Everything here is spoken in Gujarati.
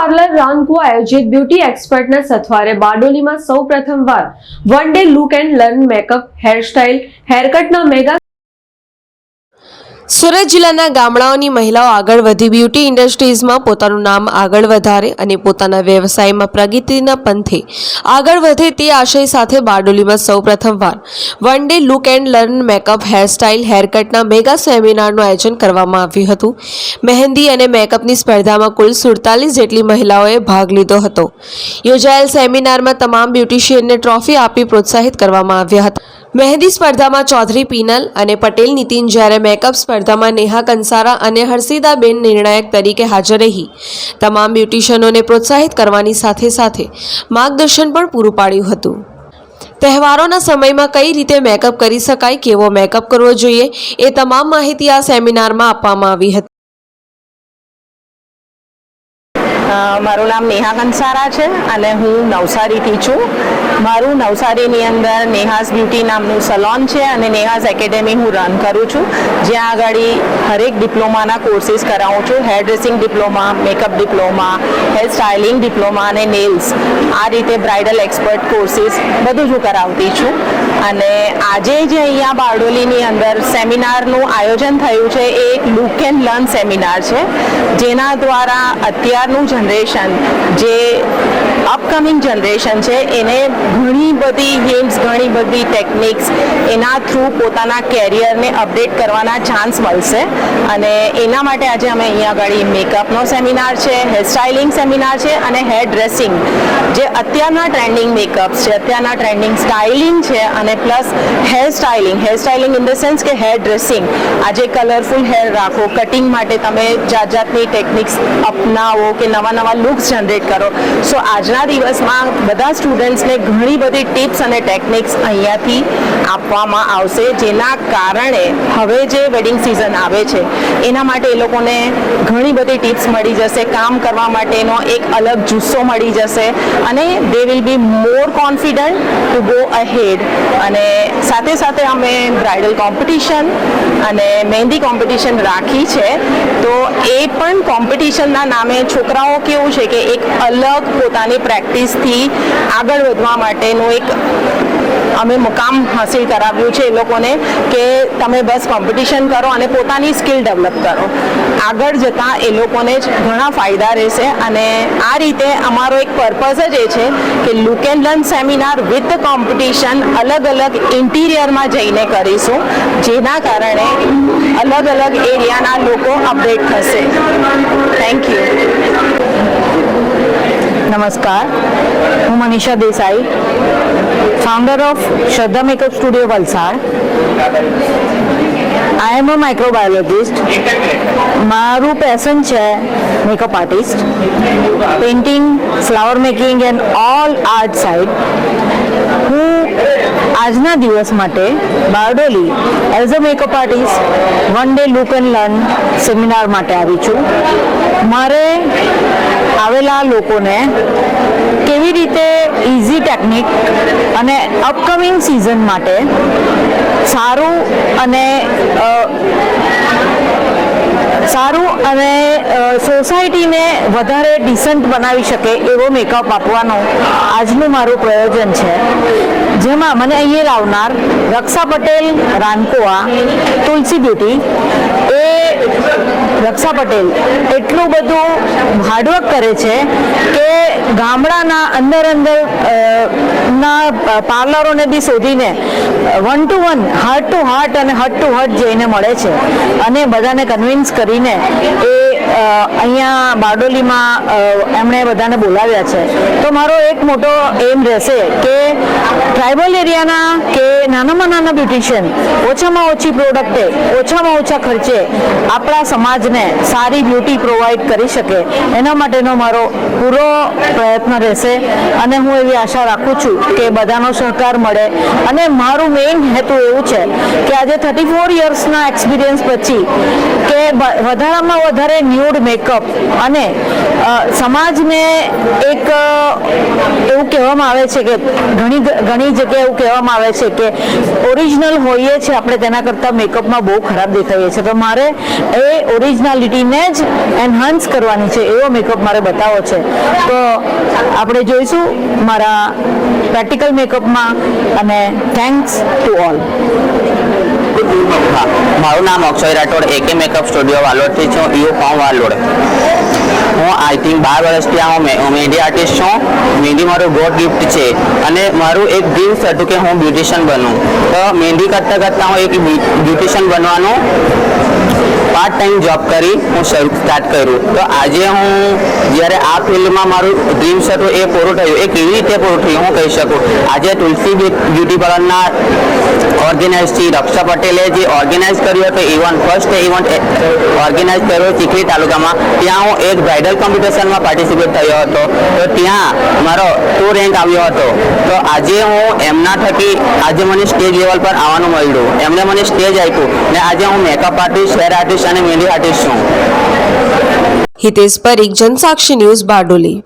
પાર્લર રાનકો આયોજિત બ્યુટી એક્સપર્ટના સથવારે બારડોલીમાં સૌ પ્રથમવાર one day look and learn makeup hairstyle હેરકટના mega Surat જિલ્લાના ગામડાઓની મહિલાઓ આગળ વધી બ્યુટી ઇન્ડસ્ટ્રીઝમાં પોતાનું નામ આગળ વધારે અને પોતાના વ્યવસાયમાં પ્રગતિના પંથે આગળ વધે તે આશય સાથે બારડોલીમાં સૌ પ્રથમવાર one day look and learn makeup hairstyle હેરકટના mega સેમિનારનું આયોજન કરવામાં આવ્યું હતું. મહેંદી અને મેકઅપની સ્પર્ધામાં કુલ સુડતાલીસ જેટલી મહિલાઓએ ભાગ લીધો હતો. યોજાયેલ સેમિનારમાં તમામ બ્યુટિશિયનને ટ્રોફી આપી પ્રોત્સાહિત કરવામાં આવ્યા હતા. મહેંદી સ્પર્ધામાં ચૌધરી પીનલ અને પટેલ નીતિન જ્યારે મેકઅપ સ્પર્ધામાં નેહા કંસારા અને હર્ષિદાબેન નિર્ણાયક તરીકે હાજર રહી. તમામ બ્યુટિશિયનોને પ્રોત્સાહિત કરવાની સાથે સાથે માર્ગદર્શન પણ પૂરું પાડ્યું હતું. તહેવારોના સમયમાં કઈ રીતે મેકઅપ કરી શકાય, કેવો મેકઅપ કરવો જોઈએ, એ તમામ માહિતી આ સેમિનારમાં આપવામાં આવી હતી. મારું નામ નેહા કંસારા છે અને હું નવસારીથી છું. મારું નવસારીની અંદર નેહાસ બ્યુટી નામનું સલોન છે અને નેહાસ એકેડેમી હું રન કરું છું. જ્યાં આગળ હરેક ડિપ્લોમાના કોર્સીસ કરાવું છું. Hair dressing diploma, makeup diploma, hair styling diploma અને નેલ્સ. આ રીતે બ્રાઇડલ એક્સપર્ટ કોર્સીસ બધું જ હું કરાવતી છું. અને આજે જે અહીંયા બારડોલીની અંદર સેમિનારનું આયોજન થયું છે, એ એક લુક એન્ડ લર્ન સેમિનાર છે. જેના દ્વારા અત્યારનું જનરેશન જે અપકમિંગ જનરેશન છે, એને ઘણી બધી ગેમ્સ ઘણી બધી ટેકનિક્સ એના થ્રુ પોતાના કેરિયરને અપડેટ કરવાના ચાન્સ મળશે. અને એના માટે આજે અમે અહીંયા આગળ મેકઅપનો સેમિનાર છે હેર સ્ટાઇલિંગ સેમિનાર છે અને હેર ડ્રેસિંગ જે અત્યારના ટ્રેન્ડિંગ મેકઅપ્સ છે, અત્યારના ટ્રેન્ડિંગ સ્ટાઇલિંગ છે અને plus hair styling hair styling in the sense કે હેર ડ્રેસિંગ આજે કલરફુલ હેર રાખો કટિંગ માટે તમે જાત જાતની ટેકનિક્સ અપનાવો કે નવા નવા લુક્સ જનરેટ કરો. સો આજના દિવસમાં બધા સ્ટુડન્ટ્સને ઘણી બધી ટિપ્સ અને ટેકનિક્સ અહીંયાથી આપવામાં આવશે, જેના કારણે હવે જે વેડિંગ સિઝન આવે છે, એના માટે એ લોકોને ઘણી બધી ટિપ્સ મળી જશે, કામ કરવા માટેનો એક અલગ જુસ્સો મળી જશે અને they will be more confident to go ahead અને સાથે સાથે અમે બ્રાઇડલ કોમ્પિટિશન અને મહેંદી કોમ્પિટિશન રાખી છે, તો એ પણ કોમ્પિટિશનના નામે છોકરાઓ કેવું છે કે એક અલગ પોતાની પ્રેક્ટિસથી આગળ વધવા માટેનું એક અમે મુકામ હાસિલ કરાવ્યું છે એ લોકોને કે તમે બસ કોમ્પિટિશન કરો અને પોતાની સ્કિલ ડેવલપ કરો. આગળ જતાં એ લોકોને જ ઘણા ફાયદા રહેશે અને આ રીતે અમારો એક પર્પઝ જ એ છે કે look and learn seminar with competition અલગ અલગ ઇન્ટિરિયરમાં જઈને કરીશું, જેના કારણે અલગ અલગ એરિયાના લોકો અપડેટ થશે. થેન્ક યુ નમસ્કાર. હું Manisha Desai founder of Shraddha makeup studio Valsad. I am a microbiologist મારું પેશન છે makeup artist painting flower making and all art side હું આજના દિવસ માટે Bardoli as a makeup artist one day look and learn seminar માટે આવી છું. મારે આવેલા લોકોને કેવી રીતે ઇઝી ટેકનિક અને અપકમિંગ સિઝન માટે સારું અને સારું અને સોસાયટીને વધારે ડિસન્ટ બનાવી શકે એવો મેકઅપ આપવાનો આજનું મારું પ્રયોજન છે. જેમાં મને અહીંયા લાવનાર રક્ષા પટેલ રાનકોઆ તુલસી બ્યુટી એ રક્ષા પટેલ એટલું બધું હાર્ડવર્ક કરે છે કે ગામડાના અંદર અંદર ના પાર્લરોને બી શોધીને one to one heart to heart અને હર્ટ ટુ હર્ટ જઈને મળે છે. અને બધાને કન્વિન્સ કરીને એ અહીંયા બારડોલીમાં એમણે બધાને બોલાવ્યા છે. તો મારો એક મોટો એમ રહેશે કે ટ્રાઇબલ એરિયાના કે નાનામાં નાના બ્યુટિશિયન ઓછામાં ઓછી પ્રોડક્ટે ઓછામાં ઓછા ખર્ચે આપણા સમાજને સારી બ્યુટી પ્રોવાઈડ કરી શકે, એના માટેનો મારો પૂરો પ્રયત્ન રહેશે. અને હું એવી આશા રાખું છું કે બધાનો સહકાર મળે. અને મારું મેઇન હેતુ એવું છે કે આજે થર્ટી ફોર યર્સના એક્સપિરિયન્સ પછી કે વધારામાં વધારે ન્યૂ ન્યૂડ મેકઅપ અને સમાજને એક એવું કહેવામાં આવે છે કે ઘણી ઘણી જગ્યાએ એવું કહેવામાં આવે છે કે ઓરિજિનલ હોઈએ છીએ આપણે તેના કરતાં મેકઅપમાં બહુ ખરાબ દેખાઈએ છીએ તો મારે એ ઓરિજિનાલિટીને જ એન્હાન્સ કરવાની છે, એવો મેકઅપ મારે બતાવો છે. તો આપણે જોઈશું મારા પ્રેક્ટિકલ મેકઅપમાં અને થેન્ક્સ ટુ ઓલ હા મારું નામ અક્ષય રાઠોડ એકે મેકઅપ સ્ટુડિયો વાલોડથી છું યુ ફોર્મ વાલોડ. હું આઈ થિંક બાર વર્ષથી આ હું મહેંદી આર્ટિસ્ટ છું. મહેંદી મારું ગોડ ગિફ્ટ છે. અને મારું એક ડ્રીમ્સ હતું કે હું બ્યુટિશિયન બનું. તો મહેંદી કરતાં કરતાં હું એક બ્યુટિશિયન બનવાનું પાર્ટ ટાઈમ જોબ કરી હું શરૂ સ્ટાર્ટ કર્યું. તો આજે હું જ્યારે આ ફિલ્ડમાં મારું ડ્રીમ્સ હતું એ પૂરું થયું. એ કેવી રીતે પૂરું થયું હું કહી શકું? આજે તુલસી બ્યુટી પાર્લરના ઓર્ગેનાઇઝ છે રક્ષા પટેલે જે ઓર્ગેનાઇઝ કર્યું હતું ઇવન્ટ ફર્સ્ટ ઇવન્ટ ઓર્ગેનાઇઝ કર્યો ચીખલી તાલુકામાં. ત્યાં હું એક બ્રાઇડલ કોમ્પિટિશનમાં પાર્ટિસિપેટ થયો હતો. તો ત્યાં મારો ટુ રેન્ક આવ્યો હતો. તો આજે હું એમના થકી આજે મને સ્ટેજ લેવલ પર આવવાનું મળ્યું. એમણે મને સ્ટેજ આપ્યું. ને આજે હું મેકઅપ આર્ટિસ્ટ હેર આર્ટિસ્ટ અને મહેંદી આર્ટિસ્ટ છું હિતેશ પરીખ જનસાક્ષી ન્યૂઝ બારડોલી